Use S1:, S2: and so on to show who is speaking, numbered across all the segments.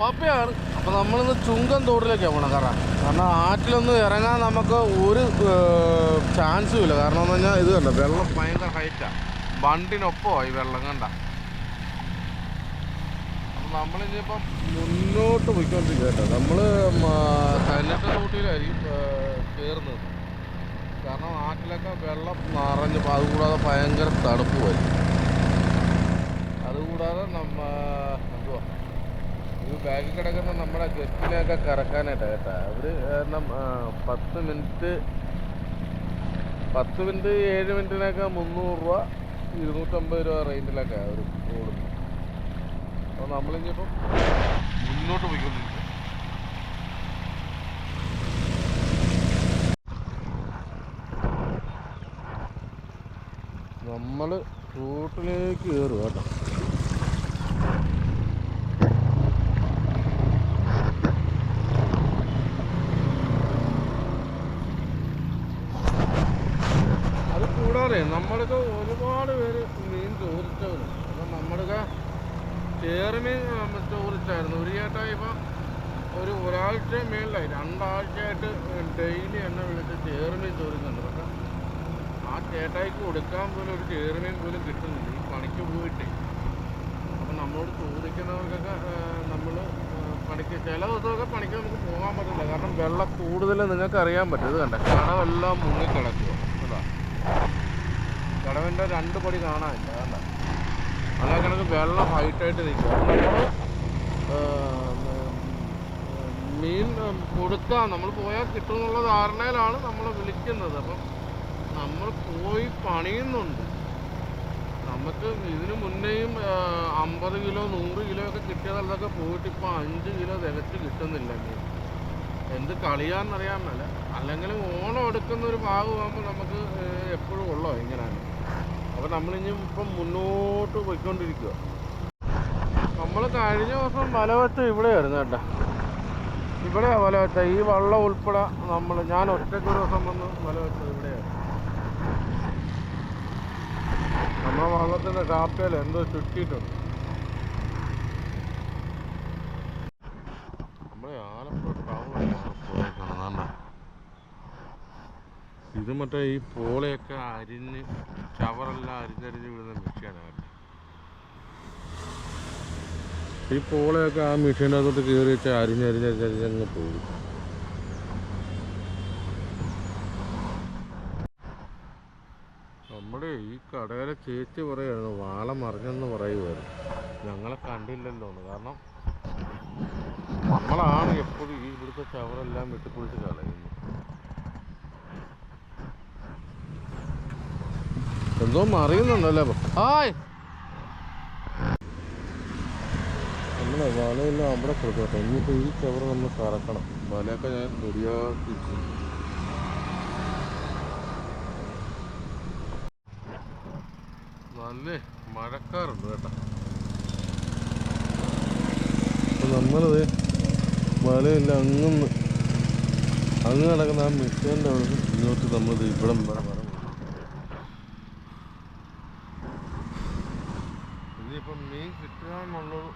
S1: പപ്പയാണ്. അപ്പോൾ നമ്മളിന്ന് ചുങ്കം തോട്ടിലേക്കാണ് പോകണം കാരണം കാരണം ആറ്റിലൊന്നും ഇറങ്ങാൻ നമുക്ക് ഒരു ചാൻസും ഇല്ല. കാരണം എന്ന് പറഞ്ഞാൽ ഇത് കണ്ട വെള്ളം ഭയങ്കര ഹൈറ്റാണ് ബണ്ടിനൊപ്പമാണ് ഈ വെള്ളം കണ്ട? നമ്മളിനിയിപ്പം മുന്നോട്ട് പോയിക്കൊണ്ടിരിക്കുക കേട്ടോ. നമ്മൾ കല്ലട്ട തോട്ടിയിലായിരിക്കും കയറുന്നത് കാരണം ആറ്റിലൊക്കെ വെള്ളം നിറഞ്ഞ് അതുകൂടാതെ ഭയങ്കര തണുപ്പ് വരും അതുകൂടാതെ നമ്മ ബാഗിൽ കിടക്കുന്ന നമ്മുടെ ഗസ്റ്റിനെയൊക്കെ കറക്കാനായിട്ടാണ് കേട്ടോ. അവർ കാരണം പത്ത് മിനിറ്റ് പത്ത് മിനിറ്റ് ഏഴ് മിനിറ്റിനൊക്കെ മുന്നൂറ് രൂപ ഇരുന്നൂറ്റമ്പത് രൂപ റേഞ്ചിലൊക്കെ അവർ ഓടുന്നു അപ്പോൾ നമ്മളിനിയിപ്പം മുന്നോട്ട് പോയിക്കൊണ്ടിരിക്കും നമ്മൾ റൂട്ടിലേക്ക് കയറുക കേട്ടോ അത് കൂടാതെ നമ്മൾക്ക് ഒരുപാട് പേര് മീൻ ചോദിച്ചവരുണ്ട് അപ്പം നമ്മൾക്ക് ചേറുമീൻ ചോദിച്ചായിരുന്നു ഒരു ചേട്ടാ ഇപ്പം ഒരു ഒരാഴ്ച മേളിലായി. രണ്ടാഴ്ചയായിട്ട് ഡെയിലി എന്നെ വിളിച്ച് ചേറിനെയും ചോദിക്കുന്നുണ്ട്. പക്ഷെ ആ ചേട്ടായിക്ക് കൊടുക്കാൻ പോലും ഒരു ചേറിനെയും പോലും കിട്ടുന്നില്ല. ഈ പണിക്ക് പോയിട്ടേ. അപ്പം നമ്മളോട് ചോദിക്കുന്നവർക്കൊക്കെ നമ്മൾ പണിക്ക് ചില ദിവസമൊക്കെ പണിക്ക് നമുക്ക് പോകാൻ പറ്റില്ല കാരണം വെള്ളം കൂടുതൽ നിങ്ങൾക്ക് അറിയാൻ പറ്റും. ഇത് കണ്ട കടവെല്ലാം മുങ്ങിക്കിടക്കുക അതാ. കടവിന്റെ രണ്ട് പടി കാണാനില്ല. കണ്ട. അതേ കണക്ക് വെള്ളം ഹൈറ്റായിട്ട് നിൽക്കുക നമ്മൾ കൊടുക്കാം. നമ്മൾ പോയാൽ കിട്ടും എന്നുള്ള ധാരണയിലാണ് നമ്മൾ വിളിക്കുന്നത്. അപ്പം നമ്മൾ പോയി പണിയുന്നുണ്ട്. നമുക്ക് ഇതിനു മുന്നേയും അമ്പത് കിലോ നൂറ് കിലോ ഒക്കെ കിട്ടിയ സ്ഥലത്തൊക്കെ പോയിട്ട് ഇപ്പോൾ അഞ്ച് കിലോ തികച്ച് കിട്ടുന്നില്ല മീൻ എന്ത് കളിയാന്നറിയാൻ മേല. അല്ലെങ്കിലും ഓണം എടുക്കുന്ന ഒരു ഭാഗമാകുമ്പോൾ നമുക്ക് എപ്പോഴും ഉള്ളോ ഇങ്ങനെയാണ്. അപ്പോൾ നമ്മളിനി ഇപ്പം മുന്നോട്ട് പോയിക്കൊണ്ടിരിക്കുക നമ്മൾ കഴിഞ്ഞ ദിവസം വല ഇവിടെ ആയിരുന്നു കേട്ടോ. ഇവിടെയാ വല വെച്ച ഈ വള്ളം ഉൾപ്പെടെ നമ്മൾ ഞാൻ ഒറ്റയ്ക്ക് ഒരു ദിവസം വന്ന് വല വെച്ചത് ഇവിടെയാണ് നമ്മുടെ വള്ളത്തിന്റെ കാപ്പയിൽ എന്തോ ചുറ്റിയിട്ടുണ്ട്. ഇത് മറ്റേ ഈ പോളയൊക്കെ അരിഞ്ഞ് ചവറെല്ലാം അരിഞ്ഞരിഞ്ഞ് വിടുന്ന മെഷീനാണ് കേട്ടോ. ഈ പോളയൊക്കെ ആ മെഷീന്റെ അകത്തോട്ട് കയറി വെച്ചാൽ അരിഞ്ഞരിഞ്ഞരിഞ്ഞരിഞ്ഞങ്ങ് പോകും. നമ്മുടെ ഈ കടയിലെ ചേച്ചി പറയുമായിരുന്നു വാള മറിഞ്ഞെന്ന് പറയുമായിരുന്നു ഞങ്ങളെ കണ്ടില്ലല്ലോ കാരണം നമ്മളാണ് എപ്പോഴും ഈ ഇവിടുത്തെ ചവറെല്ലാം വെട്ടിപ്പൊളിച്ച് കളയുന്നത്. എന്തോ മറിയുന്നുണ്ടല്ലേ? ഹായ്! നമ്മളെ വലയെല്ലാം അവിടെ കൊടുക്കട്ടെ. ഇനിയിപ്പോൾ ഈ ചവറ് നമ്മൾ കറക്കണം. വലയൊക്കെ ഞാൻ റെഡിയാക്കി. നല്ല മഴക്കാറുണ്ട് കേട്ടോ. നമ്മളത് വലയെല്ലാം അങ്ങന്ന് അങ്ങ് കിടക്കുന്ന ആ മിഷീന്റെ അവിടെ ഇങ്ങോട്ട് നമ്മളത് ഇവിടം വരെ വരെ ഇനിയിപ്പം മീൻ കിട്ടുക എന്നുള്ളത്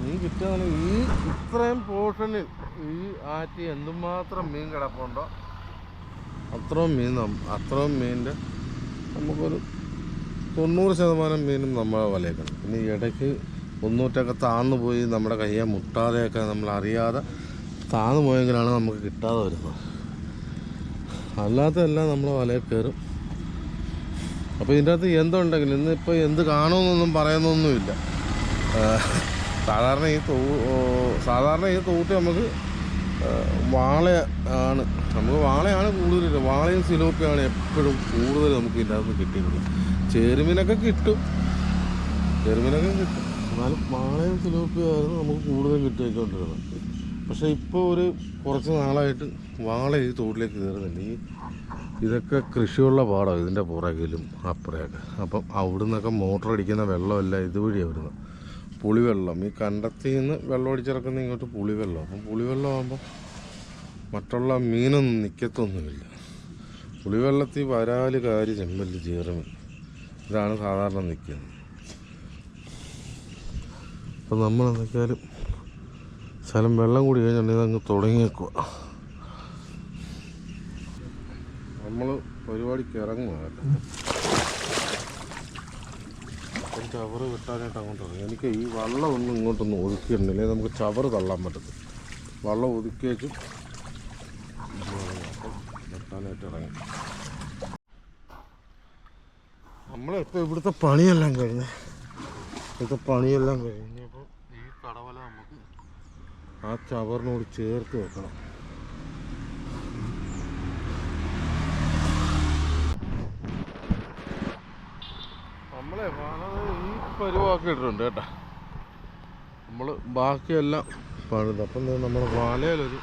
S1: മീൻ കിട്ടുകയാണെങ്കിൽ ഈ ഇത്രയും പോർഷനിൽ ഈ ആറ്റി എന്തുമാത്രം മീൻ കിടപ്പുണ്ടോ അത്രയും മീൻ അത്രയും മീനിന്റെ നമുക്കൊരു തൊണ്ണൂറ് ശതമാനം മീനും നമ്മളെ വലയേക്കണം പിന്നെ ഇടയ്ക്ക് ഒന്നൂറ്റൊക്കെ താന്നു പോയി നമ്മുടെ കയ്യെ മുട്ടാതെയൊക്കെ നമ്മൾ അറിയാതെ താന്നു പോയെങ്കിലാണ് നമുക്ക് കിട്ടാതെ വരുന്നത്. അല്ലാത്തതെല്ലാം നമ്മൾ വലയിൽ കയറും. അപ്പോൾ ഇതിന്റെ അകത്ത് എന്തുണ്ടെങ്കിലും ഇന്നിപ്പോൾ എന്ത് കാണുമെന്നൊന്നും പറയുന്നൊന്നുമില്ല. സാധാരണ ഈ തൂ സാധാരണ ഈ തൂട്ട് നമുക്ക് വാള ആണ്. നമുക്ക് വാളയാണ് കൂടുതൽ വാളയും സിലോപ്പിയാണ് എപ്പോഴും കൂടുതൽ നമുക്ക് ഇല്ലാതെ കിട്ടിയിട്ടുള്ളത് ചേരുമീനൊക്കെ കിട്ടും. ചെറുമീനൊക്കെ കിട്ടും. എന്നാലും വാളയും സിലോപ്പിയായിരുന്നു നമുക്ക് കൂടുതൽ കിട്ടിക്കൊണ്ടിരുന്നത്. പക്ഷേ ഇപ്പോൾ ഒരു കുറച്ച് നാളായിട്ട് വാള ഈ തോട്ടിലേക്ക് കയറുന്നില്ല. ഈ ഇതൊക്കെ കൃഷിയുള്ള പാടമാണ് ഇതിന്റെ പുറകിലും അപ്പുറയൊക്കെ. അപ്പം അവിടെ നിന്നൊക്കെ മോട്ടർ അടിക്കുന്ന വെള്ളമല്ല ഇതുവഴിയാണ് വരുന്നത്. പുളിവെള്ളം. ഈ കണ്ടത്തിൽ നിന്ന് വെള്ളം അടിച്ചിറക്കുന്ന ഇങ്ങോട്ട് പുളിവെള്ളം. അപ്പം പുളിവെള്ളം ആകുമ്പോൾ മറ്റുള്ള മീനൊന്നും നിൽക്കത്തൊന്നുമില്ല പുളിവെള്ളത്തിൽ വരാൽ കാരി ചെമ്പല്ലി ചേറുമീൻ ഇതാണ് സാധാരണ നിൽക്കുന്നത്. അപ്പം നമ്മൾ എന്തൊക്കെയാലും ശലം വെള്ളം കൂടി കഴിഞ്ഞിട്ടുണ്ടെങ്കിൽ അങ്ങ് തുടങ്ങിയേക്കുക നമ്മൾ പരിപാടിക്ക് ഇറങ്ങുക അപ്പം ചവറ് കിട്ടാനായിട്ട് അങ്ങോട്ട് ഇറങ്ങി എനിക്ക് ഈ വള്ളം ഒന്നും ഇങ്ങോട്ടൊന്നും ഒതുക്കിയിട്ടുണ്ടെങ്കിൽ നമുക്ക് ചവറ് തള്ളാൻ പറ്റത്തില്ല. വള്ളം ഒതുക്കി കിട്ടാനായിട്ട് ഇറങ്ങി. നമ്മളിപ്പോൾ ഇവിടുത്തെ പണിയെല്ലാം കഴിഞ്ഞ്. ഇവിടുത്തെ പണിയെല്ലാം കഴിഞ്ഞപ്പോൾ ഈ കടവല നമുക്ക് ആ ചവറിനോട് ചേർത്ത് വെക്കണം നമ്മളെ പണിത് ഈ പരുവാക്കിയിട്ടുണ്ട് കേട്ടോ. നമ്മൾ ബാക്കിയെല്ലാം പഴുത് അപ്പം നമ്മൾ വാലയിലൊരു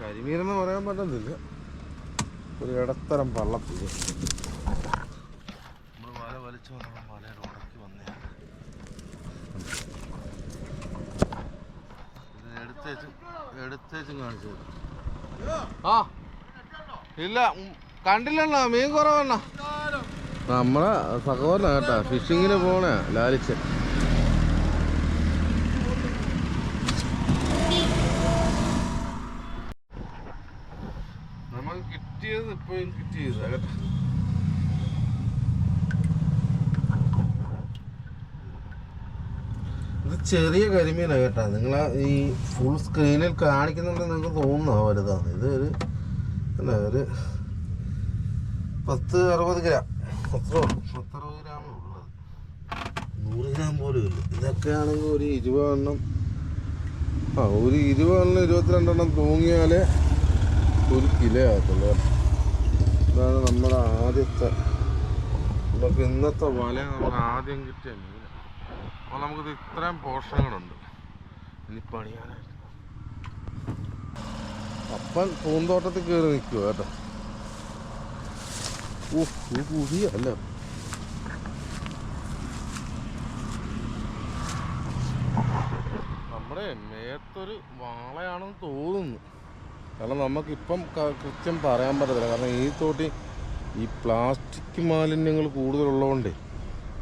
S1: കരിമീനെന്ന് പറയാൻ പറ്റത്തില്ല. ഒരു ഇടത്തരം പള്ളത്തിൽ. നമ്മൾ വല വലിച്ചു വന്നപ്പോൾ വലയുടെ ഉടക്കി വന്നേ. ഇത് എടുത്തേച്ചും എടുത്തേച്ചും കാണിച്ചു ആ ഇല്ല കണ്ടില്ലണ്ണ മീൻ കുറവണ്ണ. നമ്മളെ സഹോദരനാ കേട്ടാ. ഫിഷിങ്ങിന് പോണേ ലാലിച്ച്. നമ്മൾ കിട്ടിയത് ഇത് ചെറിയ കരിമീനാണ് കേട്ടാ. നിങ്ങൾ ഈ ഫുൾ സ്ക്രീനിൽ കാണിക്കുന്നുണ്ടെന്ന് നിങ്ങൾക്ക് തോന്നുന്നോ വലുതാണ് ഇത് ഒരു അല്ല ഒരു പത്ത് അറുപത് ഗ്രാം. അത്ര ഒരു ഇരുപതെണ്ണം. ആ ഒരു ഇരുപതെണ്ണം ഇരുപത്തിരണ്ടെണ്ണം തൂങ്ങിയാലേ ഒരു കിലോ ആകത്തുള്ളൂ. ഇതാണ് നമ്മുടെ ആദ്യത്തെ. നമുക്ക് ഇന്നത്തെ വല നമുക്ക് ആദ്യം കിട്ടിയ മീൻ. അപ്പോൾ നമുക്കിത് ഇത്രയും പോഷണങ്ങളുണ്ട് ഇനി പണിയാനായിട്ട്. അപ്പൻ പൂന്തോട്ടത്തിൽ കയറി നിൽക്കുക കേട്ടോ. ഓ ഒരു കുഴിയല്ല നമ്മുടെ മേത്തൊരു വാളയാണെന്ന് തോന്നുന്നു. കാരണം നമുക്കിപ്പം കൃത്യം പറയാൻ പറ്റത്തില്ല. കാരണം ഈ തോട്ടി ഈ പ്ലാസ്റ്റിക് മാലിന്യങ്ങൾ കൂടുതലുള്ളതുകൊണ്ടേ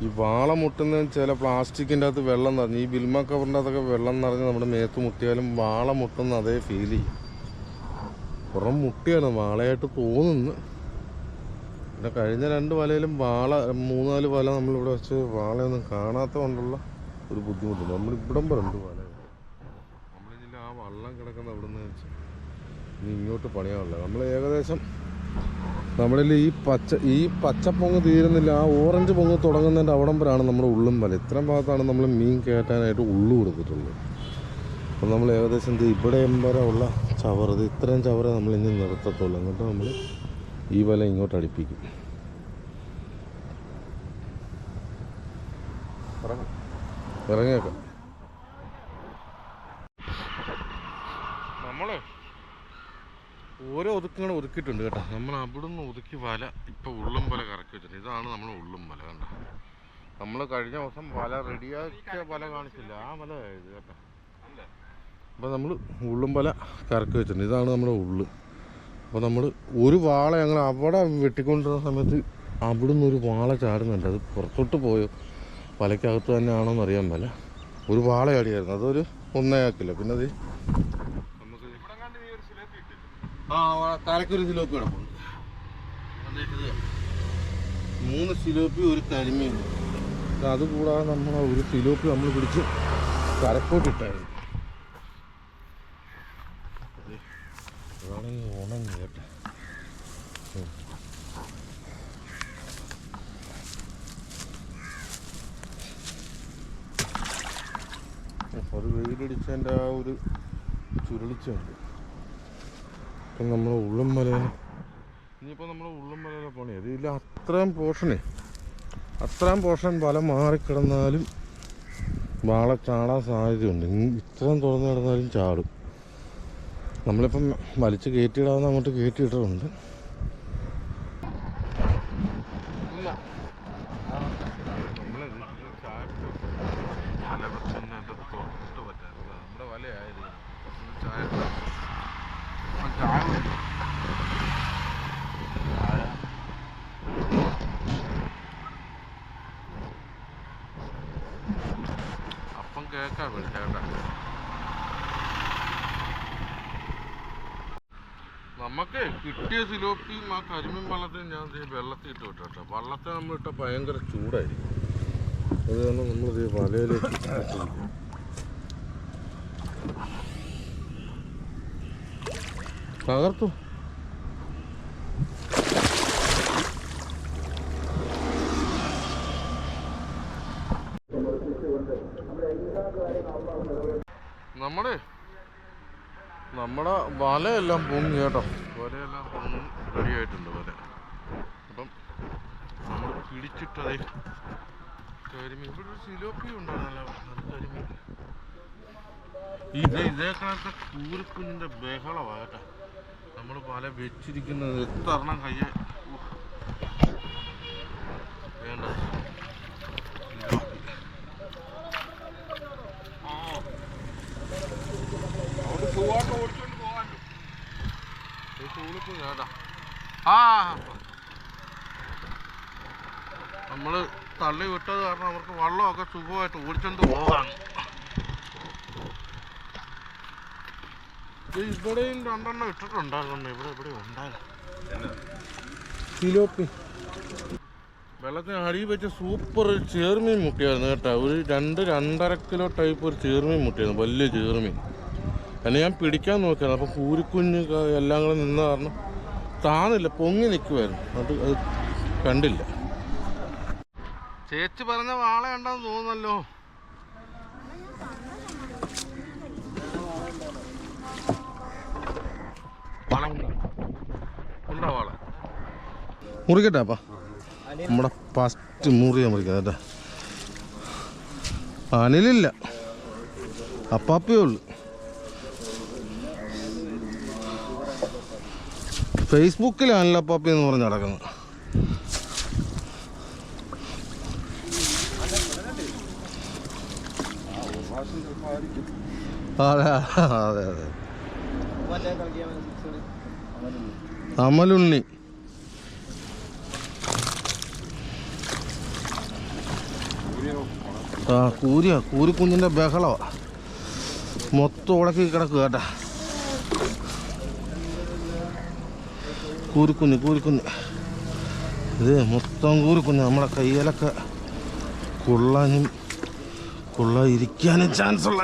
S1: ഈ വാള മുട്ടുന്ന ചില പ്ലാസ്റ്റിക്കിന്റെ അകത്ത് വെള്ളം നിറഞ്ഞ് ഈ ബിൽമ കവറിന്റെ അകത്തൊക്കെ വെള്ളം നിറഞ്ഞ് നമ്മുടെ മേത്ത് മുട്ടിയാലും വാള മുട്ടുന്ന അതേ ഫീൽ ചെയ്യും. പുറം മുട്ടിയാണ് വാളയായിട്ട് തോന്നുന്നു പിന്നെ കഴിഞ്ഞ രണ്ട് വലയിലും വാള മൂന്നാൽ വല നമ്മളിവിടെ വെച്ച് വാളയൊന്നും കാണാത്ത കൊണ്ടുള്ള ഒരു ബുദ്ധിമുട്ട് നമ്മൾ ഇവിടം രണ്ട് വല നമ്മളിതിൽ ആ വള്ളം കിടക്കുന്ന അവിടെ നിന്ന് വെച്ച് ഇനി ഇങ്ങോട്ട് പണിയാവില്ല നമ്മൾ ഏകദേശം നമ്മളിൽ ഈ പച്ച ഈ പച്ചപ്പൊങ്ങ് തീരുന്നില്ല ആ ഓറഞ്ച് പൊങ്ങ് തുടങ്ങുന്നതിന്റെ അവിടം നമ്മുടെ ഉള്ളും വല. ഇത്രയും ഭാഗത്താണ് നമ്മൾ മീൻ കയറ്റാനായിട്ട് ഉള്ളു കൊടുത്തിട്ടുള്ളത്. അപ്പം നമ്മൾ ഏകദേശം ഇത് ഇവിടെ വരെ ഉള്ള ചവറ് ഇത് ഇത്രയും ചവറ നമ്മൾ ഇനി നിർത്തത്തുള്ളൂ. എന്നിട്ട് നമ്മൾ ഈ വല ഇങ്ങോട്ട് അടുപ്പിക്കും. നമ്മൾ ഇറങ്ങിയേക്കാം നമ്മളെ ഓരോ ഒതുക്കങ്ങൾ ഒതുക്കിയിട്ടുണ്ട് കേട്ടോ. നമ്മൾ അവിടുന്ന് ഒതുക്കി വല ഇപ്പൊ ഉള്ളും വല കറക്കി വെച്ചിട്ടുണ്ട്. ഇതാണ് നമ്മൾ ഉള്ളും വല കണ്ട. നമ്മൾ കഴിഞ്ഞ ദിവസം വല റെഡിയാക്കിയ വല കാണിച്ചില്ല. ആ വല ഇത് കേട്ടോ. അപ്പൊ നമ്മൾ ഉള്ളും വല കറക്കി വെച്ചിട്ടുണ്ട്. ഇതാണ് നമ്മുടെ ഉള്ളു. അപ്പോൾ നമ്മൾ ഒരു വാള ഞങ്ങൾ അവിടെ വെട്ടിക്കൊണ്ടിരുന്ന സമയത്ത് അവിടുന്ന് ഒരു വാള ചാടുന്നുണ്ട്. അത് പുറത്തോട്ട് പോയോ? വലയ്ക്കകത്ത് തന്നെ ആണോ എന്നറിയാൻ മേല. ഒരു വാള ചാടിയായിരുന്നു. അതൊരു ഒന്നേക്കില്ല പിന്നെ അത് നമുക്ക് ആ തലക്കൊരു സിലോപ്പി മൂന്ന് സിലോപ്പി ഒരു കരിമീൻ. അതുകൂടാതെ നമ്മൾ ഒരു സിലോപ്പി നമ്മൾ പിടിച്ച് കരക്കോട്ടിട്ടായിരുന്നു. അതാണെങ്കിൽ ഉണങ്ങി കേട്ടോ. ഒരു വെയിലടിച്ചതിന്റെ ആ ഒരു ചുരുളിച്ചുണ്ട് ഇപ്പം നമ്മൾ ഉള്ളും മലയിൽ ഇനിയിപ്പോൾ നമ്മൾ ഉള്ളും മലയിലെ പണി. അതില്ല അത്രയും പോർഷനേ അത്രയും പോർഷൻ വല മാറിക്കിടന്നാലും വാള ചാടാൻ സാധ്യതയുണ്ട്. ഇത്രയും തുറന്നു കിടന്നാലും ചാടും. നമ്മളിപ്പം വലിച്ച് കയറ്റിയിടാവുന്ന അങ്ങോട്ട് കയറ്റിയിട്ടുണ്ട് നമ്മുടെ വലയായിരുന്നു ചായ ചായ കേൾക്കാൻ വിളിച്ച കേട്ടാ നമുക്ക് കിട്ടിയ സിലോപ്പിയും ആ കരിമീൻ ഞാൻ ഈ വെള്ളത്തിൽ ഇട്ട് വിട്ടു വള്ളത്തെ നമ്മൾ ഇട്ട ഭയങ്കര ചൂടായിരിക്കും. അത് കാരണം നമ്മൾ ഈ വലയിലേക്ക്. തകർത്തു. നമ്മുടെ നമ്മുടെ വലയെല്ലാം പൊങ്ങി കേട്ടോ. വലയെല്ലാം പൊങ്ങി റെഡി ആയിട്ടുണ്ട്. വല അപ്പം പിടിച്ചിട്ടതേ കരിമീൻ. ഇവിടെ ഒരു സിലോപ്പി അത് കരിമീൻ. ഇത് കണക്ക് കൂരിക്കുഞ്ഞിന്റെ ബഹളമാണ് കേട്ടോ. നമ്മൾ പല വെച്ചിരിക്കുന്നത് എത്രണ്ണം കയ്യെ? കയ്യ വേണ്ട. സിലോപ്പി. അവിടെ സുഖമായിട്ട് ഓടിച്ചോണ്ട് ആ. നമ്മൾ തള്ളി വിട്ടത് കാരണം അവർക്ക് വള്ളമൊക്കെ സുഖമായിട്ട് ഓടിച്ചോണ്ട് പോകാം ഇവിടെയും രണ്ടെണ്ണം ഇട്ടിട്ടുണ്ടായിരുന്നു. ഇവിടെ ഇവിടെ ഉണ്ടായിരുന്നു. വെള്ളത്തിന് അടിയിൽ വെച്ച സൂപ്പർ ചേർമീൻ മുട്ടിയായിരുന്നു കേട്ടോ. ഒരു രണ്ട് രണ്ടര കിലോ ടൈപ്പ് ഒരു ചേർമീൻ മുട്ടിയായിരുന്നു. വലിയ ചേർമീൻ. എന്നെ ഞാൻ പിടിക്കാൻ നോക്കിയാണ് അപ്പം കൂരിക്കുഞ്ഞ് എല്ലാം കൂടെ നിന്ന കാരണം താന്നില്ല. പൊങ്ങി നിൽക്കുമായിരുന്നു അത് അത് കണ്ടില്ല. ചേച്ചി പറഞ്ഞ വാള ഉണ്ടെന്ന് തോന്നുന്നല്ലോ. ഉണ്ടോ? മുറിക്കട്ടെ അപ്പ. നമ്മുടെ ഫസ്റ്റ് മുറിയാ മുറിക്കാം അനിലില്ല. അപ്പാപ്പേ ഉള്ളു. ഫേസ്ബുക്കിലാണല്ലോ അപ്പാപ്പി എന്ന് പറഞ്ഞ് നടക്കുന്നത്. അമലുണ്ണി ആ കൂരിയാ കൂരിക്കുഞ്ഞിന്റെ ബഹളവ. മൊത്തം ഉടക്കി കിടക്കുക കേട്ടാ. കൂരിക്കുഞ്ഞ് കൂരിക്കുഞ്ഞ്. ഇത് മൊത്തം കൂരിക്കുഞ്ഞ്. നമ്മുടെ കയ്യിലൊക്കെ കൊള്ളാനും കൊള്ളാതിരിക്കാനും ചാൻസ് ഉള്ള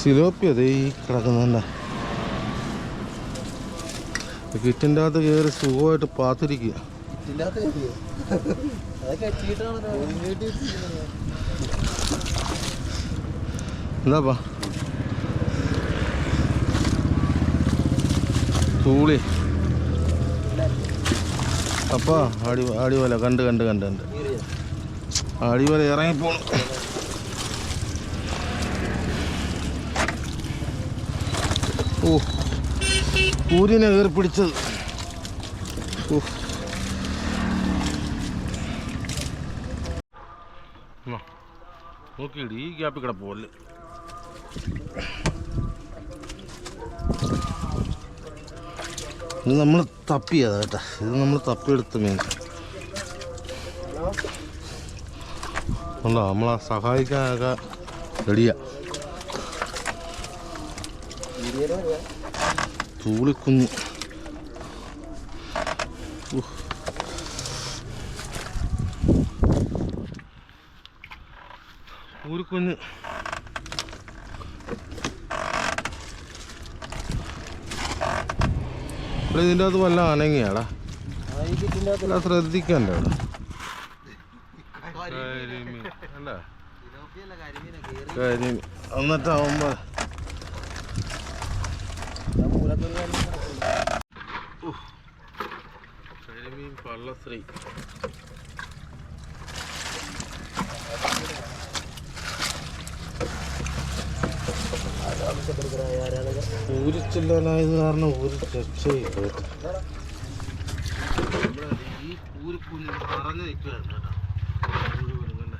S1: സിലോപ്പി അതേ ഈ കിടക്കുന്നുണ്ട കിറ്റിന്റെ അകത്ത് കയറി സുഖമായിട്ട് പാത്തിരിക്കുക. എന്താപ്പാ തൂളി. അപ്പാ അടി അടിവല കണ്ട് കണ്ട് കണ്ട് കണ്ട്. അടിവല ഇറങ്ങിപ്പോണു. ഓ ഊരിനെ കയറി പിടിച്ചത് ഓ നോക്കിയിടി ഈ ഗ്യാപ്പിൽ കിടപ്പോലെ ഇത് നമ്മൾ തപ്പിയതാ കേട്ടാ. ഇത് നമ്മൾ തപ്പിയെടുത്ത മീൻ. ഉണ്ടോ? നമ്മളെ സഹായിക്കാനൊക്കെ റെഡിയാ. തൂളിക്കുഞ്ഞ് ഉഹ്. ഊരിക്കുഞ്ഞ് ഇവിടെ ഇതിന്റെ അകത്ത് വല്ല അനങ്ങിയാടാ ശ്രദ്ധിക്കണ്ടേ കരിമീൻ. എന്നിട്ടാവുമ്പോ പള്ളശ്രീ ഊരിച്ചില്ലാനായത് കാരണം ഒരു രക്ഷയില്ല. ഈ പറഞ്ഞു നിൽക്കുകയാണ് കേട്ടോ. മുഴുവനും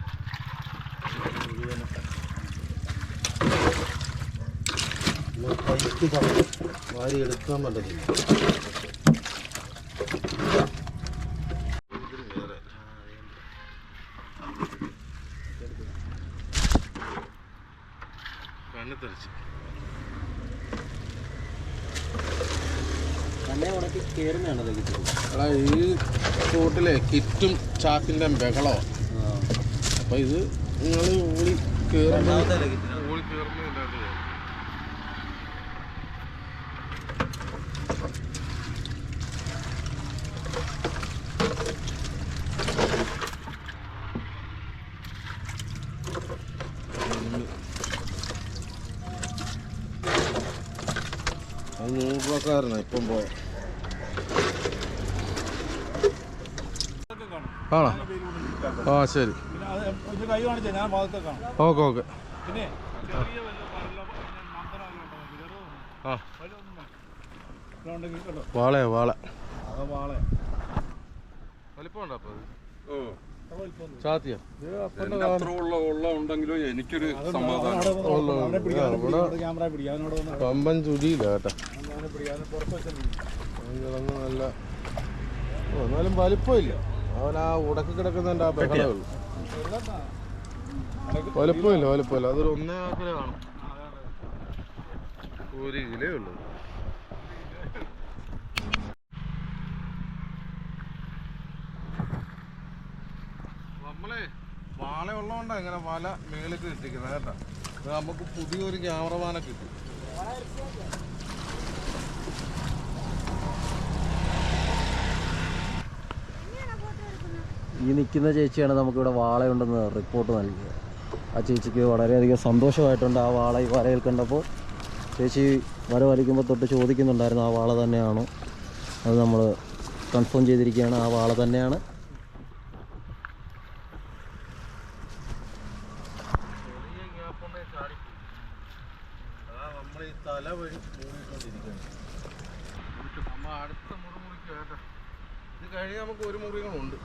S1: വാരി എടുക്കാൻ പറ്റത്തില്ല എടാ ഈ തോട്ടിലെ കിറ്റും ചാക്കിന്റെ ബഹളമാണ് അപ്പോൾ ഇത് നിങ്ങൾ
S2: ലഗിറ്റിന്
S1: കയറുമ്പോൾ ഇതിന്റെ അകത്ത് കയറും. അത് നൂറ് രൂപക്കാരനാണ് ഇപ്പം പോയ ആണോ ആ ശരി
S3: പിന്നെ അത് ഇത് കൈ കാണിച്ചാൽ ഞാൻ ഭാഗത്തെ കാണാം
S1: ഓക്കെ ഓക്കെ
S3: പിന്നെ ചെറിയ വല്ല പരല മന്ദനമൊക്കെ ചെറുതൊന്നും
S1: ആ
S3: വലുതൊന്നും വേണ്ട. ഇവിടെ ഓക്കെ ഓക്കെ.
S1: വാളയോ വാള. ചാത്തിയാ?
S4: ഉണ്ടെങ്കിലും എനിക്കൊരു സമാധാനം.
S1: പമ്പൻ ചുരിയില്ല കേട്ടോ. നല്ല ഓ, എന്നാലും വലിപ്പമില്ല. അവൻ ആ ഉടക്കി കിടക്കുന്നതിന്റെ ആ ബഹളമേ ഉള്ളൂ. വലിപ്പമില്ല വലിപ്പമില്ല. അതൊരു ഒന്നേ കിലോ കാണും. ഒരു കിലോ ഉള്ളൂ. നമ്മളെ വാള ഉള്ളതുകൊണ്ടാണ് ഇങ്ങനെ വല മേളിൽ ഇട്ടിരിക്കുന്നത് കേട്ടോ. നമുക്ക് പുതിയൊരു ക്യാമറമാനെ കിട്ടി.
S2: ഈ നിൽക്കുന്ന ചേച്ചിയാണ് നമുക്കിവിടെ വാളയുണ്ടെന്ന് റിപ്പോർട്ട് നൽകിയത്. ആ ചേച്ചിക്ക് വളരെയധികം സന്തോഷമായിട്ടുണ്ട് ആ വാള ഈ വരയിൽ കണ്ടപ്പോൾ. ചേച്ചി വര വലിക്കുമ്പോൾ തൊട്ട് ചോദിക്കുന്നുണ്ടായിരുന്നു ആ വാള തന്നെയാണോ? അത് നമ്മൾ കൺഫേം ചെയ്തിരിക്കുകയാണ് ആ വാള തന്നെയാണ്
S1: ചെറിയ ഗ്യാപ്പ് ഉണ്ടെങ്കിൽ ചാടിപ്പോകും അതാ നമ്മൾ ഈ തല വഴി മൂടിക്കൊണ്ടിരിക്കുന്നത് നമ്മൾ അടുത്ത മുറി മുറിക്കുക കേട്ടോ ഇത് കഴിഞ്ഞ് നമുക്ക് ഒരു മുറികളുണ്ട്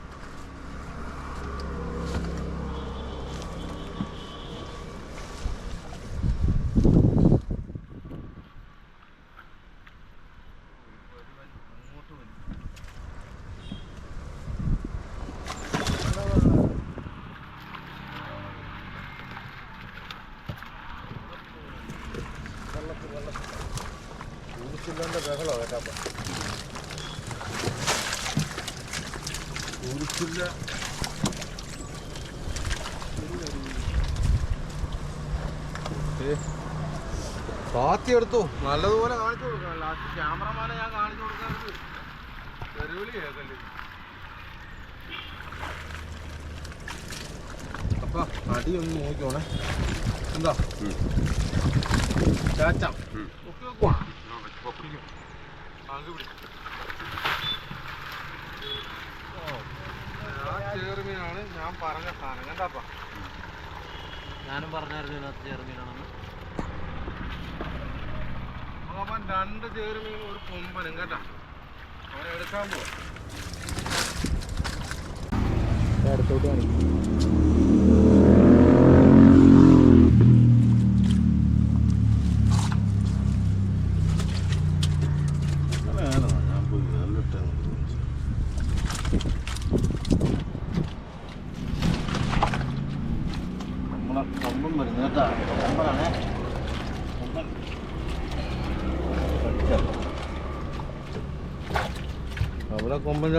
S1: അങ്ങോട്ട് വരും ഊരിച്ചില്ലന്റെ ബഹളോ കേട്ടോ ഊരിച്ചില്ല പാത്തി എടുത്തു. നല്ലതുപോലെ കാണിച്ചു കൊടുക്കണം ലാസ്റ്റ് ക്യാമറമാനെ ഞാൻ കാണിച്ചു കൊടുക്കാറുണ്ട് തെരുവിളി കേൾക്കല്ലേ. അപ്പൊ അടി ഒന്ന് നോക്കിക്കോണേ. എന്താ? ചാച്ചാ. ഒക്കെ വെക്കുവാണ് ചേർമീനാണ് ഞാൻ പറഞ്ഞ സാധനം. കണ്ടാപ്പാ?
S2: ഞാനും പറഞ്ഞായിരുന്നു ഇതിനകത്ത് ചേർമീനാണെന്ന്
S1: അവൻ രണ്ട് ചേർമീനും ഒരു കൊമ്പനും കേട്ടാ? അവനെ എടുക്കാൻ പോവാ.
S2: അടുത്തോട്ട് കാണിക്കും
S1: ഞാൻ പോയി നല്ലിട്ട് നമ്മളെ കൊമ്പൻ വരുന്നു കേട്ടാ കൊമ്പനാണേ കൊമ്പൻ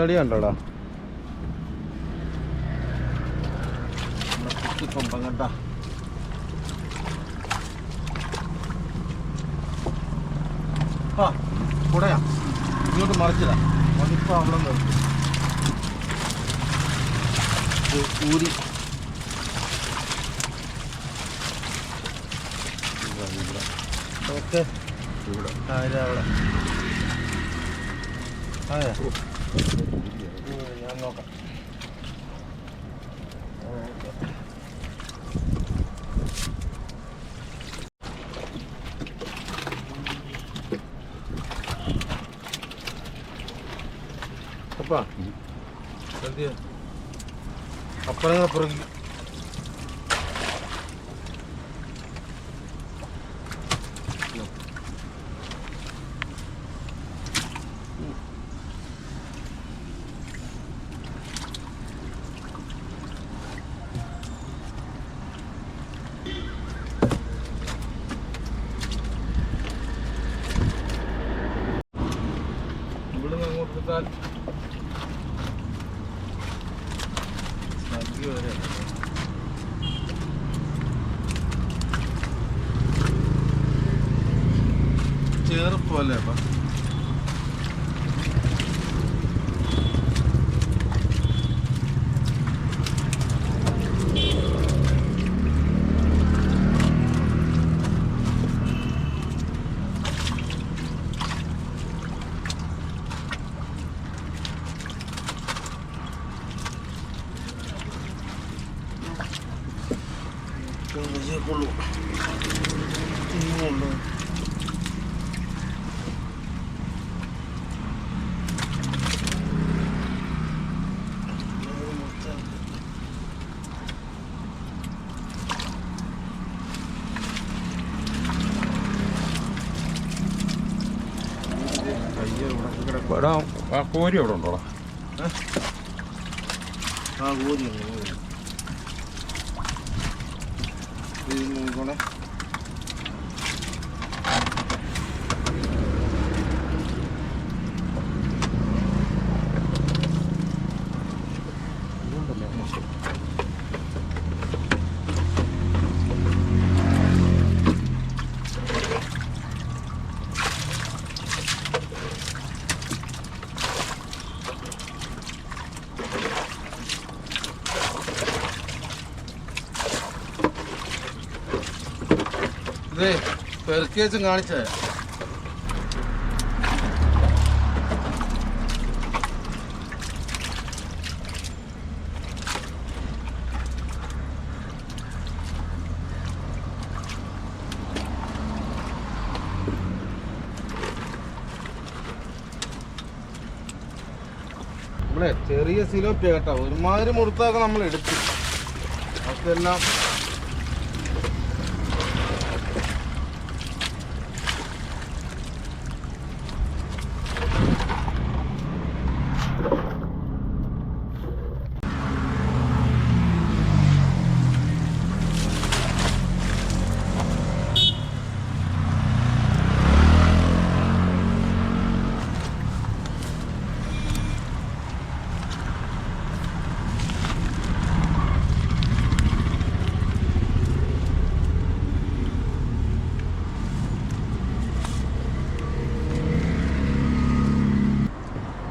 S1: ചാടി കണ്ടോടാ. കുടയാ. ഇങ്ങോട്ട് മറിച്ചില്ല മതിപ്പം അവിടെ നിർത്തി. ഊരി ഓക്കെ ഇവിടെ ആ ഇതാ അവിടെ അതെ ഞാൻ നോക്കാം ഓക്കെ അപ്പാ എന്തിയാ അപ്പനങ്ങളെ
S4: കോരി അവിടെ ഉണ്ടോടാ?
S1: ആ കോരി ഇത് നോക്കണേ ഇതേ വെച്ചും കാണിച്ചേ നമ്മളെ ചെറിയ സിലോപ്പിയ കേട്ടോ. ഒരുമാതിരി മുറുത്തൊക്കെ നമ്മൾ എടുത്തു അതെല്ലാം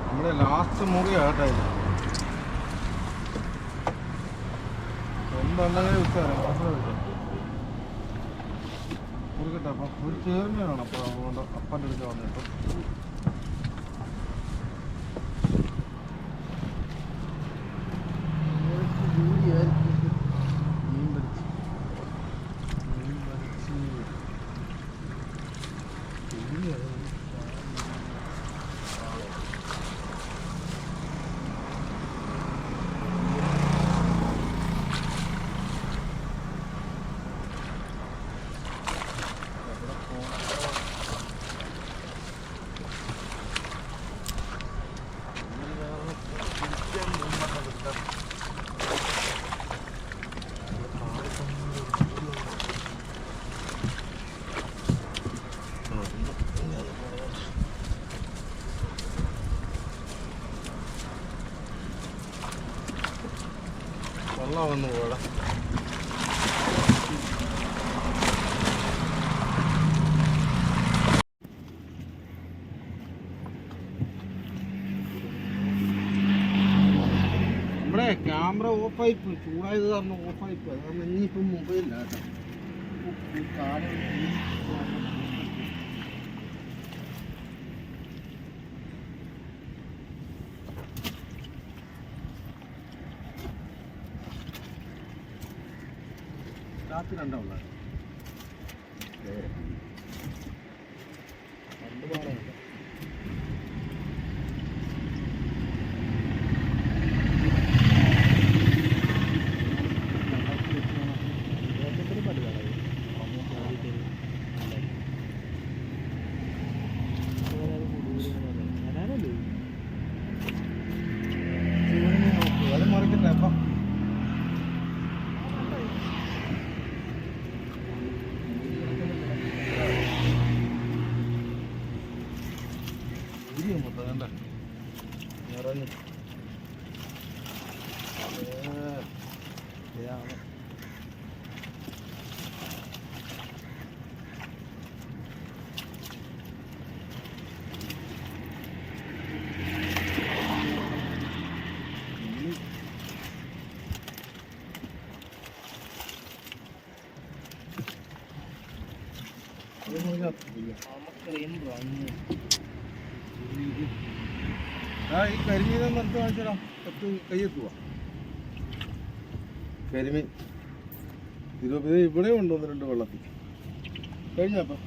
S1: നമ്മുടെ മുറിയാട്ടോ ഇത് എന്തുണ്ടെങ്കിലും വിൽക്കാനോ മുറിക്കട്ടെ അപ്പം ഒരു ചേർന്ന് വേണം അപ്പോൾ അതുകൊണ്ട് അപ്പന്റെ അടുത്ത് വന്നിട്ട് മീൻ പിടിച്ച് മീൻ പിടിച്ച് വെള്ളം വന്നു പോടാ ക്യാമറ ഓഫായി പോയി ചൂടായത് കാരണം ഓഫായി പോയി ഇനിയിപ്പം മൊബൈലില്ല കേട്ടോ. ഈ yun. Maganda. Meron yun. Yeah. Yeah. Ini mau lihat, amat keren bro. ആ ഈ പത്ത് കരിമീൻ. ഇരുപത് ഇവിടെ ഉണ്ട് ഒന്ന് രണ്ട് വെള്ളത്തിൽ. കഴിഞ്ഞപ്പം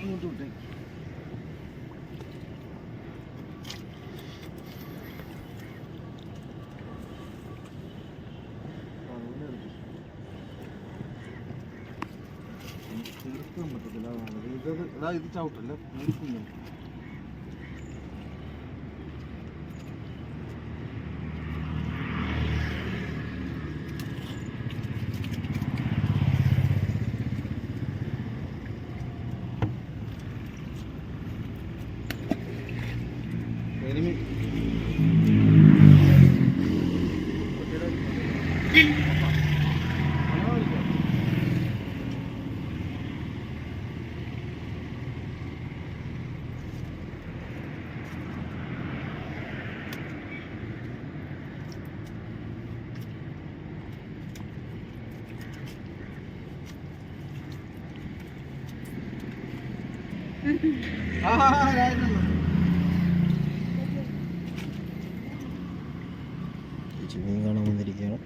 S1: ഇങ്ങോട്ട് വിട്ടേ തീർക്കാൻ പറ്റത്തില്ല. ഇത് ഇതാ ഇത് ചവിട്ടല്ല തീർക്കുന്നു
S2: ചേച്ചി മീൻ കാണാൻ വന്നിരിക്കുകയാണ്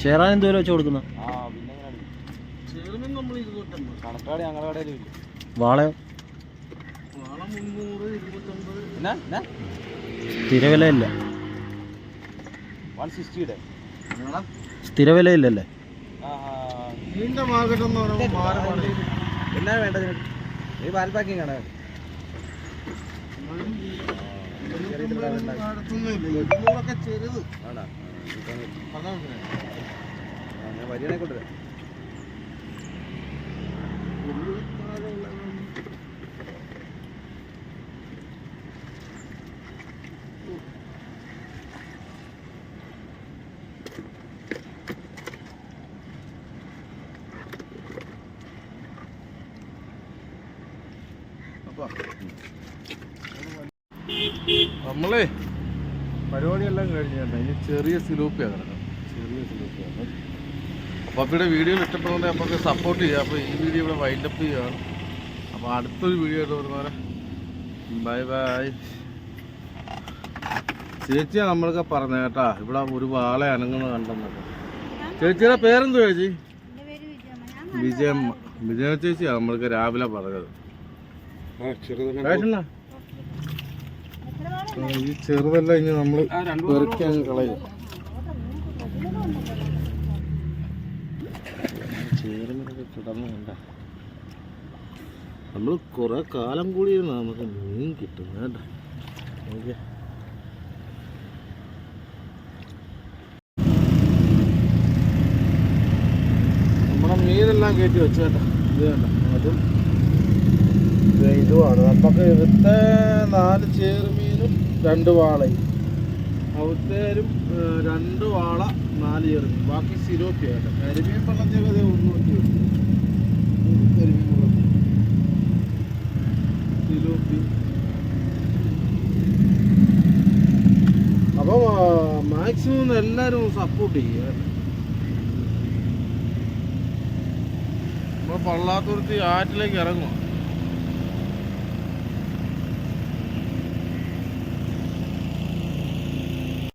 S2: ചേറാൻ എന്തോരം വെച്ച് കൊടുക്കുന്ന.
S3: ആ പിന്നെ വൺ സിക്സ്റ്റിയുടെ
S2: സ്ഥിരവിലയില്ലല്ലേ?
S1: മീനിന്റെ മാർക്കറ്റ് എന്ന് പറയുമ്പോൾ
S3: വേണ്ടത് ഈ പാൽ പാക്കിംഗ് ആണ്. ഞാൻ വരികയാണെ കൊണ്ടുവരാം
S1: അപ്പൊ നമ്മളേ പരിപാടിയെല്ലാം കഴിഞ്ഞ് കേട്ടോ ഇനി ചെറിയ സിലോപ്പിയാണ് കിടക്കുന്നത്. ചെറിയ സിലോപ്പിയാണ്. അപ്പോൾ ഇവിടെ വീഡിയോ ഇഷ്ടപ്പെടുന്നത് നമുക്ക് സപ്പോർട്ട് ചെയ്യാം. അപ്പോൾ ഈ വീഡിയോ ഇവിടെ വൈൻഡപ്പ് ചെയ്യുകയാണ്. അപ്പോൾ അടുത്തൊരു വീഡിയോ ആയിട്ട് വരുന്നവരെ ബൈ ബൈ ചേച്ചിയാണ് നമ്മളൊക്കെ പറഞ്ഞത് കേട്ടാ ഇവിടെ ഒരു വാള അനങ്ങുന്നത് കണ്ടെന്നൊക്കെ. ചേച്ചിയുടെ പേരെന്തു ചേച്ചി?
S5: വിജയമ്മ.
S1: വിജയ ചേച്ചിയാണ് നമ്മൾക്ക് രാവിലെ പറഞ്ഞത്.
S4: ആ,
S1: ഈ ചെറുതെല്ലാം ഇനി നമ്മൾ പെറുക്കി അങ്ങ് കളയും. ചേരുന്നതൊക്കെ കിടന്നു കണ്ട. നമ്മൾ കുറെ കാലം കൂടി നമുക്ക് മീൻ കിട്ടും കേട്ടോ. നോക്കിയേ നമ്മുടെ മീനെല്ലാം കയറ്റി വെച്ചു കേട്ടോ. ഇത് കേട്ടോ അതും ഇത് ഇതുമാണ്. നമുക്ക് ഇവിടുത്തെ നാല് ചേറുമീനും രണ്ട് വാളയും അവിടുത്തേരും രണ്ട് വാള നാല് ചെറുമീൻ ബാക്കി സിരോപ്പി ആയിട്ട് കരിമീൻ വെള്ളത്തിൽ ഒന്ന് ഒന്നൂറ്റി കരിമീൻ പള്ളത്തി സിരോപ്പി അപ്പം മാക്സിമം എല്ലാവരും സപ്പോർട്ട് ചെയ്യുക നമ്മൾ പള്ളാത്തുരുത്തി ആറ്റിലേക്ക് ഇറങ്ങും